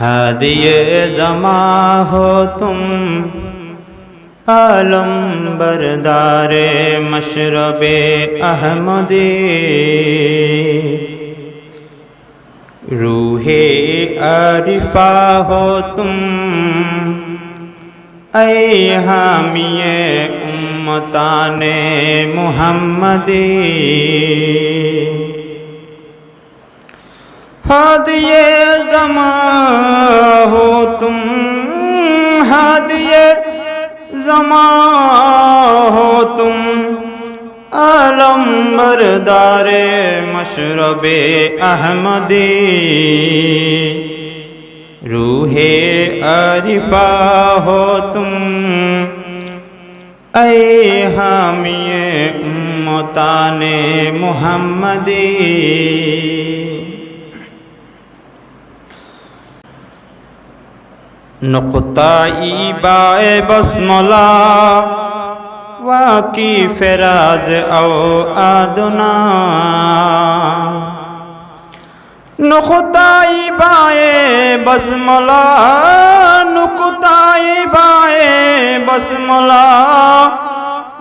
हादिए जमा हो तुम आलम बरदारे मशरब अहमदी रूहे आरिफा हो तुम ऐ हामिए उम्मताने मुहम्मदी हादिए जमा हो तुम हादिए जमा हो तुम आलम मरदारे मशरब अहमदी रूहे अरिफा हो तुम ऐ हामिए उम्मताने मुहम्मदी নকতাই বায় বসমলা, ওয়াকি ফেরাজ আও আদনা। বায় বসমলা, নকতাই বায় বসমলা,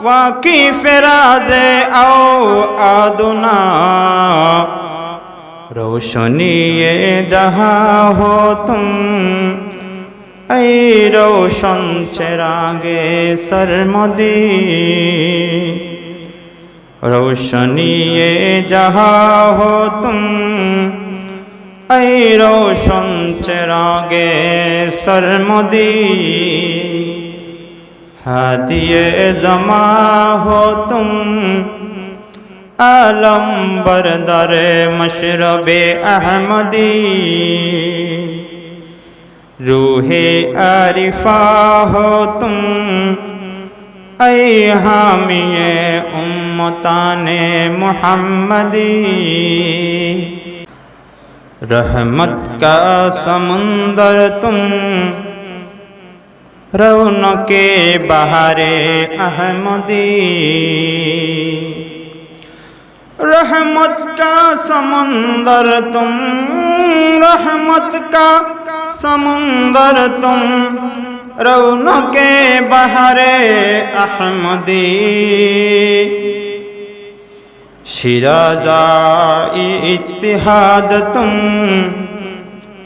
ওয়াকি ফেরাজ আও আদনা। রোশনিয়ে যাহা হো তুমি এই রোশন চেরাগে সরমদি রোশনিয়ে যাহা হো তুম এই রোশন চেরাগে সরমদি হাদিয়ে জমা হো তুম আলম বরদারে মশরবে আহমদী। रूहे आरिफा हो तुम ऐ हामिए उम्मताने मुहम्मदी रहमत का समुंदर तुम रौनके बहारे अहमदी रहमत का समंदर तुम रहमत का সমুন্দর তুম রৌনকে বাহারে আহমদি শিরাজা ইতিহাদ তুম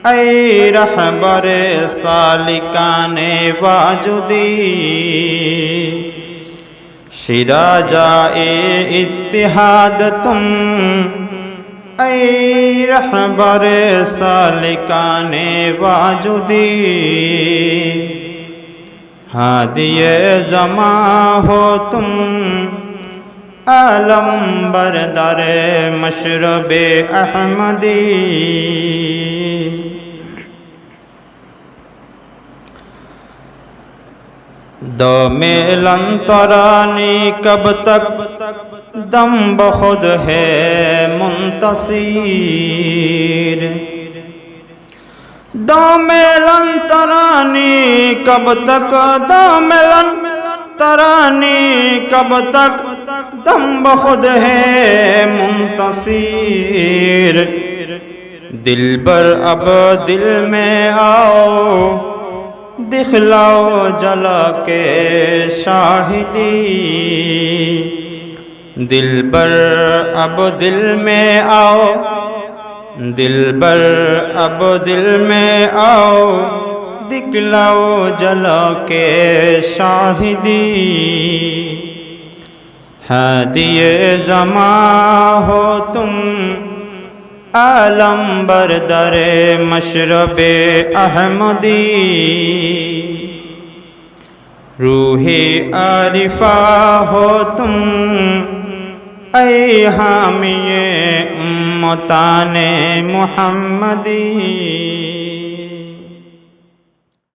ای رہبر سالکان واجدی شراجا اے اتحاد تم ای رحبر سالکان واجودی ہادی زماں ہو تم عالم بردار مشرب احمدی دو میلن ترانی کب تک دم بخود ہے منتصیر دو میلن ترانی کب تک دو میلن ترانی کب تک دم بخود ہے منتصیر دل بر اب دل میں آؤ دکھلاؤ جلا کے شاہدی۔ دل بر اب دل میں آؤ۔ دل بر اب دل میں آؤ۔ دکھلاؤ جلا کے شاہدی۔ ہدیے زماں ہو تم۔ আলম বরদরে মশরবে আহমদি। রুহে আরিফা হো তুম اے حامی امتان محمدی